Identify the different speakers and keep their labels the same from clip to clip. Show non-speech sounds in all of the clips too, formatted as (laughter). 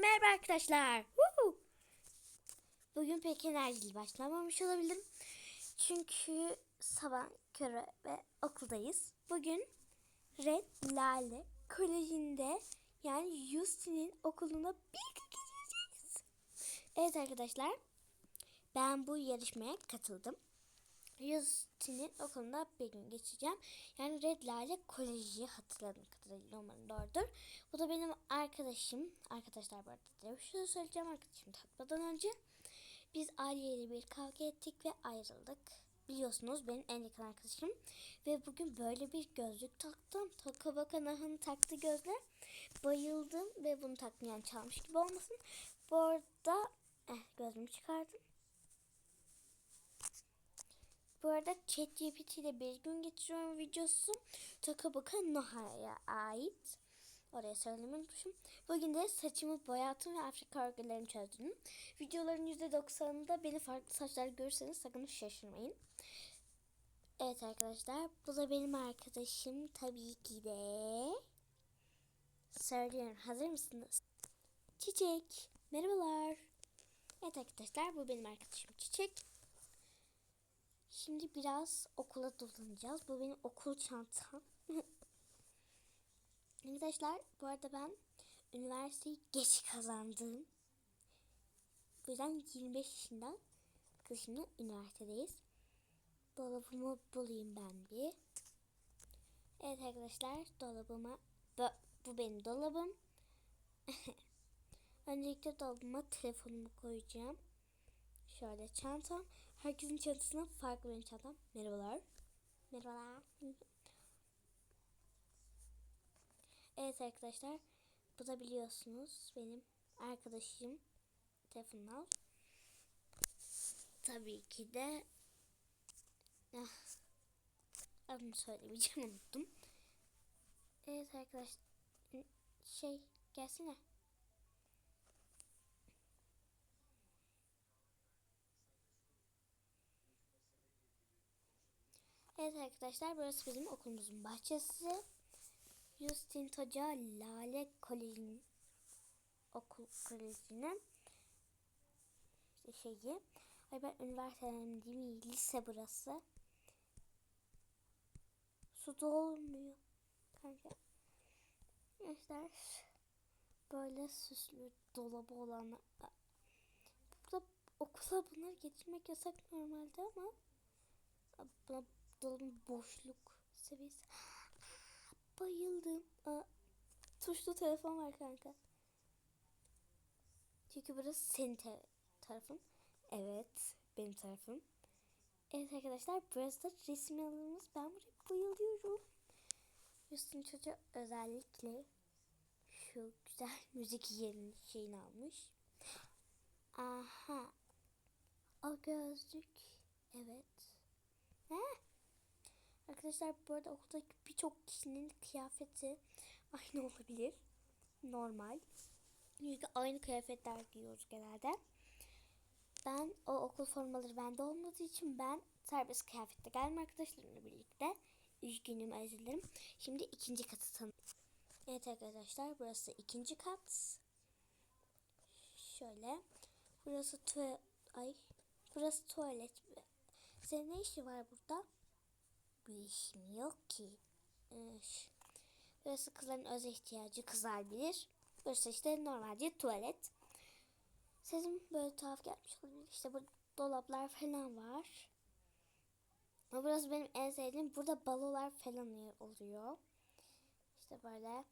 Speaker 1: merhaba arkadaşlar. Woo! Bugün pek enerjili başlamamış olabilirim. Çünkü sabah körü ve okuldayız. Bugün Red Lale Koleji'nde yani Justin'in okulunda bir gün geçireceğiz. Evet arkadaşlar ben bu yarışmaya katıldım. Justin'in okulunda bir gün geçeceğim. Yani Red Lale Koleji hatırladım kadarıyla umarım doğrudur. Bu da benim arkadaşım. Arkadaşlar bu arada size bir şey söyleyeceğim arkadaşım tatmadan önce. Biz aileyle bir kavga ettik ve ayrıldık. Biliyorsunuz benim en yakın arkadaşım. Ve bugün böyle bir gözlük taktım. Toka baka Nah'ın taktığı gözle bayıldım ve bunu takmayan çalmış gibi olmasın. Bu arada eh, gözümü çıkardım. Bu arada ChatGPT ile bir gün geçiriyorum videosu. Toka Boka Noha'ya ait. Oraya söylemeyi unutmuşum. Bugün de saçımı boyattım ve Afrika örgülerini çözdüm. Videoların %90'ında beni farklı saçlar görürseniz sakın şaşırmayın. Evet arkadaşlar bu da benim arkadaşım tabii ki de. Söylüyorum hazır mısınız? Çiçek. Merhabalar. Evet arkadaşlar bu benim arkadaşım Çiçek. Şimdi biraz okula dolanacağız. Bu benim okul çantam. (laughs) Arkadaşlar bu arada ben üniversiteyi geç kazandım. Bu yüzden 25 yaşında arkadaşımla üniversitedeyiz. Dolabımı bulayım ben bir. Evet arkadaşlar dolabıma bu benim dolabım. (laughs) Öncelikle dolabıma telefonumu koyacağım. Şöyle çantam. Herkesin çantasına farklı benim çantam. Merhabalar. Merhabalar. Evet arkadaşlar. Bu da biliyorsunuz benim arkadaşım. Telefonunu al. Tabii ki de ah, adını söylemeyeceğim unuttum. Evet arkadaşlar şey gelsene. Evet arkadaşlar burası bizim okulumuzun bahçesi. Justin Toca Lale Koleji'nin okul kolejinin şeyi. Ay ben üniversiteden değil mi? Lise burası. Su dolmuyor. Kanka. Gençler böyle süslü dolabı olan burada okula bunları getirmek yasak normalde ama buna dolabın boşluk seviyesi. (gasps) Bayıldım. Aa, tuşlu telefon var kanka. Çünkü burası senin te- tarafın. Evet, benim tarafım. Evet arkadaşlar, burası da resim alanımız. Ben buraya bayılıyorum. Justin çocuğu özellikle şu güzel (laughs) müzik yerinin şeyini almış. Aha. O gözlük. Evet. He? Arkadaşlar bu arada okuldaki birçok kişinin kıyafeti aynı olabilir. Normal. Çünkü aynı kıyafetler giyiyoruz genelde. Ben o okul formaları bende olmadığı için ben serbest kıyafette geldim arkadaşlarımla birlikte. Üzgünüm özür dilerim. Şimdi ikinci katı tanı. Evet arkadaşlar burası ikinci kat. Şöyle. Burası tuvalet. Ay. Burası tuvalet. Senin ne işi var burada? Bir işim yok ki. Burası kızların öz ihtiyacı kızlar bilir. Burası işte normalde tuvalet. Sesim böyle tuhaf gelmiş olabilir. İşte bu dolaplar falan var. Ama burası benim en sevdiğim. Burada balolar falan oluyor. İşte böyle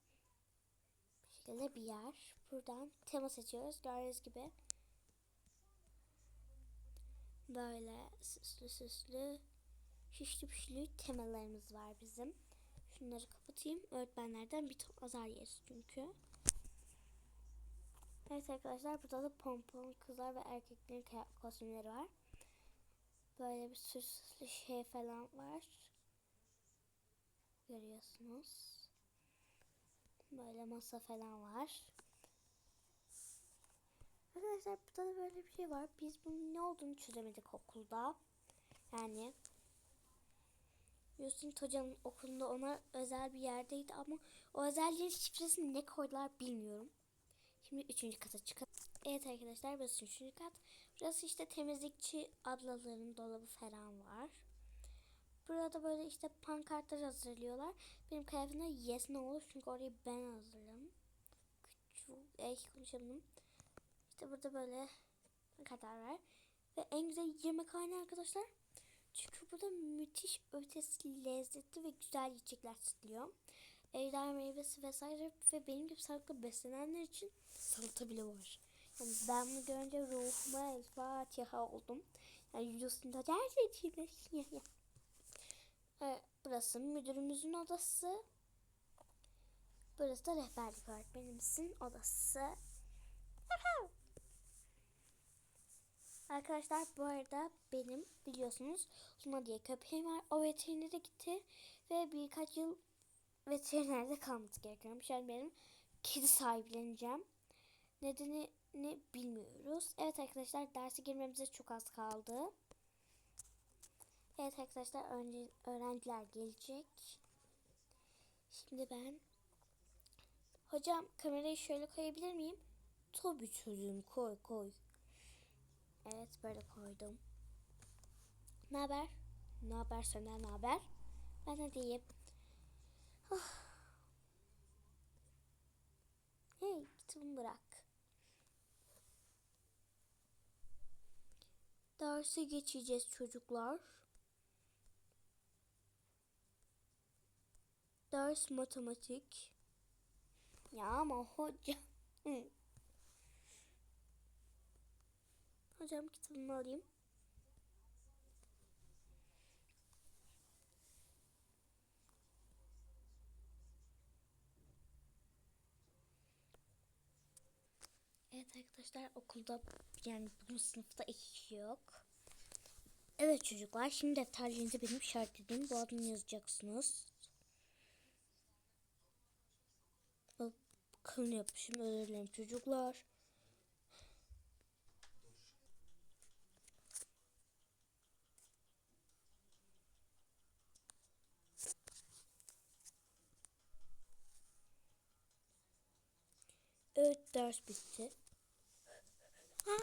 Speaker 1: bir şekilde bir yer. Buradan tema seçiyoruz. Gördüğünüz gibi. Böyle süslü süslü şişli pişli temalarımız var bizim. Şunları kapatayım. Öğretmenlerden bir top azar yeriz çünkü. Evet arkadaşlar burada da pompon kızlar ve erkeklerin kostümleri var. Böyle bir süslü şey falan var. Görüyorsunuz. Böyle masa falan var. Arkadaşlar burada da böyle bir şey var. Biz bunun ne olduğunu çözemedik okulda. Yani Yusuf Hoca'nın okulunda ona özel bir yerdeydi ama o özel yerin şifresini ne koydular bilmiyorum. Şimdi üçüncü kata çıkalım. Evet arkadaşlar burası üçüncü kat. Burası işte temizlikçi ablaların dolabı falan var. Burada böyle işte pankartlar hazırlıyorlar. Benim kıyafetimde yes ne olur çünkü orayı ben hazırladım. Küçük, eh konuşamadım. İşte burada böyle pankartlar var. Ve en güzel yemekhane arkadaşlar. Çünkü burada müthiş ötesi lezzetli ve güzel yiyecekler satılıyor. Ejder meyvesi vesaire ve benim gibi sağlıklı beslenenler için salata bile var. Yani ben bunu görünce ruhuma el Fatiha oldum. Yani videosunda gerçekten Evet, burası müdürümüzün odası. Burası da rehberlik öğretmenimizin odası. Arkadaşlar bu arada benim biliyorsunuz Luna diye köpeğim var. O veterinere gitti ve birkaç yıl veterinerde kalması gerekiyormuş. Yani benim kedi sahipleneceğim. Nedeni ne bilmiyoruz. Evet arkadaşlar derse girmemize çok az kaldı. Evet arkadaşlar önce öğrenciler gelecek. Şimdi ben Hocam kamerayı şöyle koyabilir miyim? Tabii çocuğum koy koy. Evet böyle koydum. Ne haber? Ne haber senden ne haber? Ben de diyeyim. Oh. Hey kitabımı bırak. Derse geçeceğiz çocuklar. Ders matematik. Ya ama hocam. Hocam kitabımı alayım. Evet arkadaşlar okulda yani bugün sınıfta iki kişi yok. Evet çocuklar şimdi defterlerinizi benim işaretledim. Bu adını yazacaksınız. Kalın yapmışım özür dilerim çocuklar. Evet ders bitti. Ha.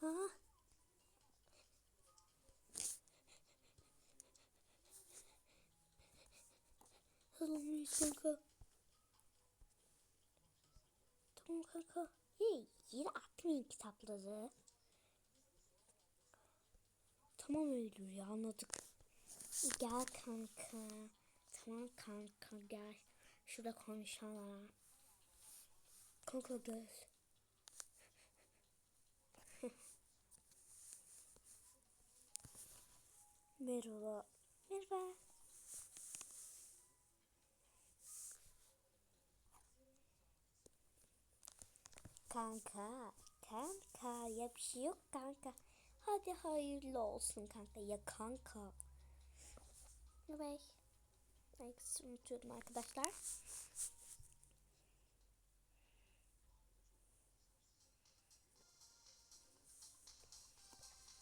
Speaker 1: Ha. Hızlıyız kanka. Tamam kanka. Hey, yine atmayın kitapları. Tamam Eylül ya anladık. Gel kanka. Tamam kanka gel. Şurada konuşalım. Kanka gel. (laughs) Merhaba. Merhaba. Kanka. Kanka. Ya bir şey yok kanka. Hadi hayırlı olsun kanka. Ya kanka. Bye. Ay unutuyordum arkadaşlar.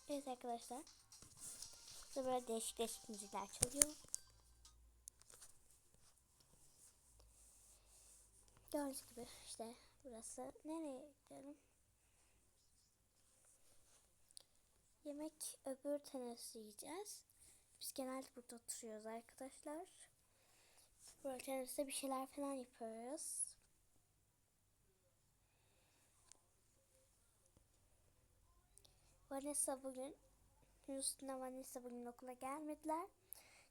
Speaker 1: Evet arkadaşlar. Burada böyle değişik değişik müzikler çalıyor. Gördüğünüz gibi işte burası. Nereye gidelim? Yemek öbür tenesi yiyeceğiz. Biz genelde burada oturuyoruz arkadaşlar. Burada teniste bir şeyler falan yapıyoruz. Vanessa bugün Houston'a Vanessa bugün okula gelmediler.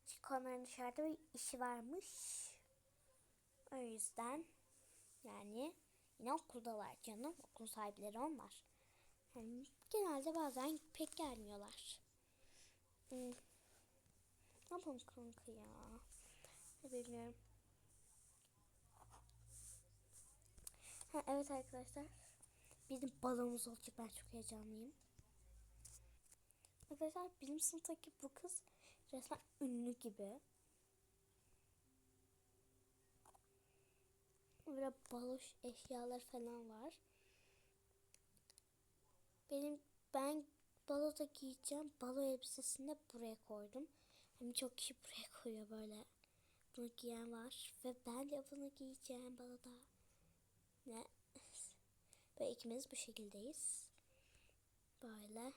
Speaker 1: Çünkü onların dışarıda bir işi varmış. O yüzden yani yine okuldalar canım. Okul sahipleri onlar. Yani genelde bazen pek gelmiyorlar. Hmm. Ne yapalım kanka ya? Bilmiyorum. Ha, evet arkadaşlar. Bizim balonumuz olacak. Ben çok heyecanlıyım. Arkadaşlar bizim sınıftaki bu kız resmen ünlü gibi. Böyle baloş eşyalar falan var. Benim ben baloda giyeceğim. Balo elbisesini de buraya koydum. Hem çok kişi buraya koyuyor böyle. Bunu giyen var. Ve ben de bunu giyeceğim baloda. Ne? (laughs) Ve ikimiz bu şekildeyiz. Böyle.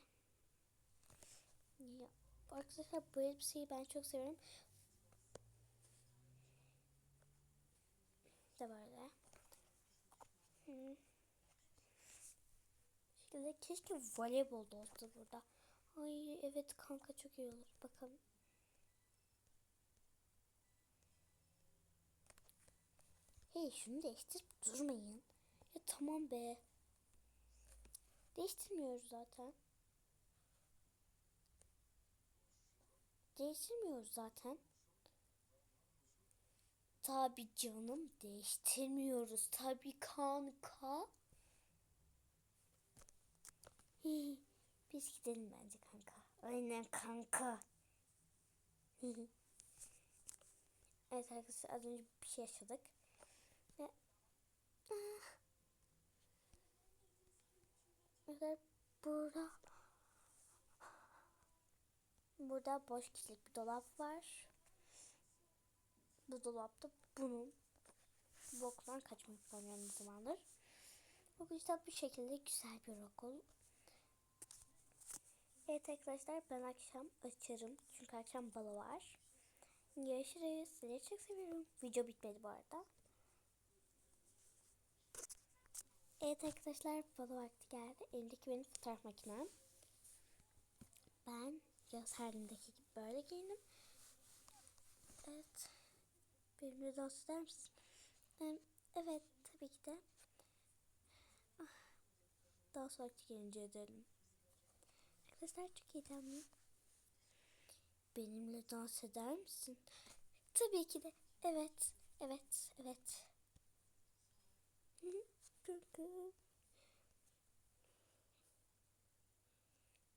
Speaker 1: Ya, arkadaşlar bu elbiseyi ben çok seviyorum. De böyle. Şekilde keşke voleybol da olsa burada. Ay evet kanka çok iyi olur. Bakalım. Hey şunu değiştirip durmayın. Ya tamam be. Değiştirmiyoruz zaten. Değiştirmiyoruz zaten. Tabi canım değiştirmiyoruz. Tabi kanka. (laughs) Biz gidelim bence kanka. Aynen kanka. (laughs) Evet arkadaşlar az önce bir şey yaşadık. Ve Ah. Evet burada burada boş kişilik bir dolap var. Bu dolapta bunun boktan kaçmak planlıyorum zamandır. Bu işte bu şekilde güzel bir okul. Evet arkadaşlar ben akşam açarım. Çünkü akşam balo var. Görüşürüz. Sizi çok seviyorum. Video bitmedi bu arada. Evet arkadaşlar balo vakti geldi. Elimdeki benim fotoğraf makinem. Ben yaz halindeki gibi böyle giyindim. Evet. Benimle dans eder misin? Evet tabii ki de. Ah, Dans vakti gelince edelim. Arkadaşlar çok heyecanlıyım. Benimle dans eder misin? Tabii ki de. Evet. Evet. Evet. (laughs)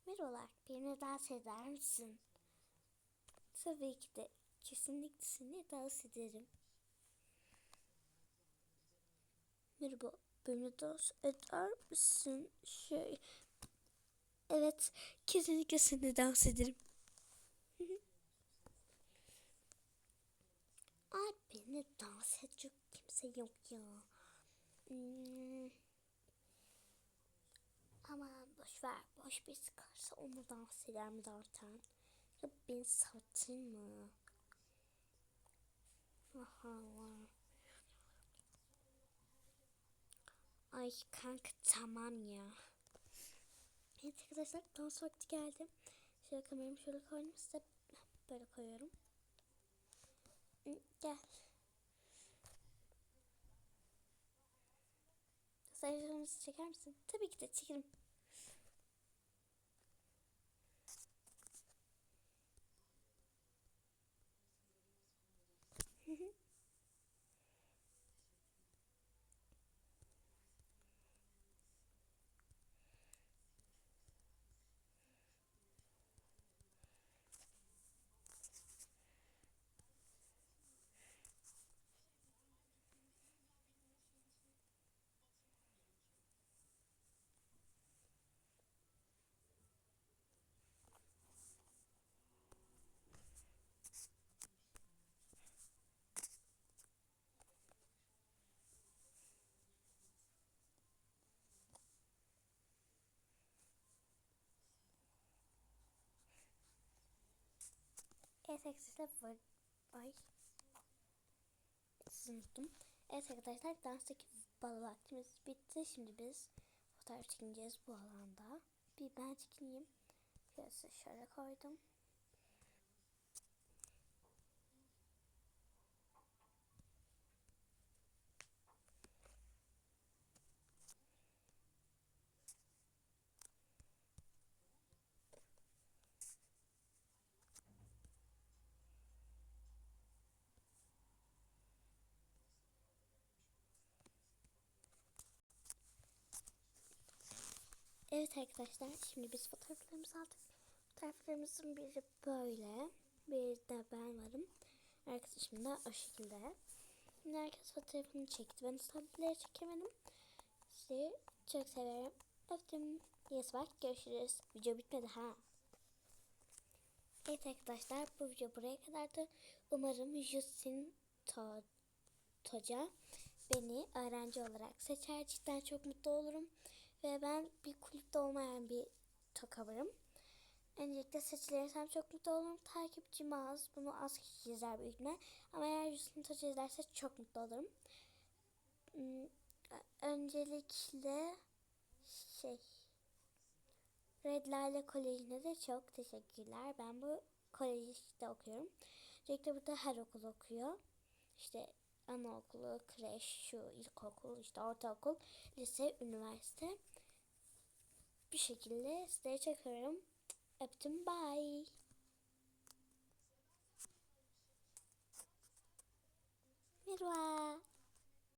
Speaker 1: Merhabalar. Benimle dans eder misin? Tabii ki de. Kesinlikle seni dans ederim. Merhaba. Benimle dans eder misin? Şey. Evet. Kesinlikle seni dans ederim. Ay benimle dans edecek kimse yok ya. Hmm. Aman boş ver. Boş bir sıkarsa onu dans eder mi zaten? Ya beni satın mı? Aha. Ay kanka tamam ya. Evet arkadaşlar dans vakti geldi. Şöyle kameramı şöyle koydum size böyle koyuyorum. Gel. Sayfalarınızı çeker misin? Tabii ki de çekerim. Evet arkadaşlar. Ay. Sizi unuttum. Evet arkadaşlar danstaki balo vaktimiz bitti. Şimdi biz fotoğraf çekineceğiz bu alanda. Bir ben çekineyim. Şöyle şöyle koydum. Evet arkadaşlar şimdi biz fotoğraflarımızı aldık. Fotoğraflarımızın biri böyle. Bir de ben varım. Arkadaşım da o şekilde. Şimdi herkes fotoğrafını çekti. Ben İstanbul'ları çekemedim. Sizi çok severim. Öptüm. Yes bak görüşürüz. Video bitmedi ha. Evet arkadaşlar bu video buraya kadardı. Umarım Justin To Toca beni öğrenci olarak seçer. Cidden çok mutlu olurum. Ve ben bir kulüpte olmayan bir tokavarım. Öncelikle seçilirsem çok mutlu olurum. Takipçim az. Bunu az kişi izler büyük ihtimal. Ama eğer Justin Toca izlerse çok mutlu olurum. Hmm, Öncelikle şey Red Lale Koleji'ne de çok teşekkürler. Ben bu kolejde okuyorum. Öncelikle burada her okul okuyor. İşte anaokulu, kreş, şu ilkokul, işte ortaokul, lise, üniversite. Bir şekilde sizleri çekiyorum. Öptüm. Bye. Merhaba.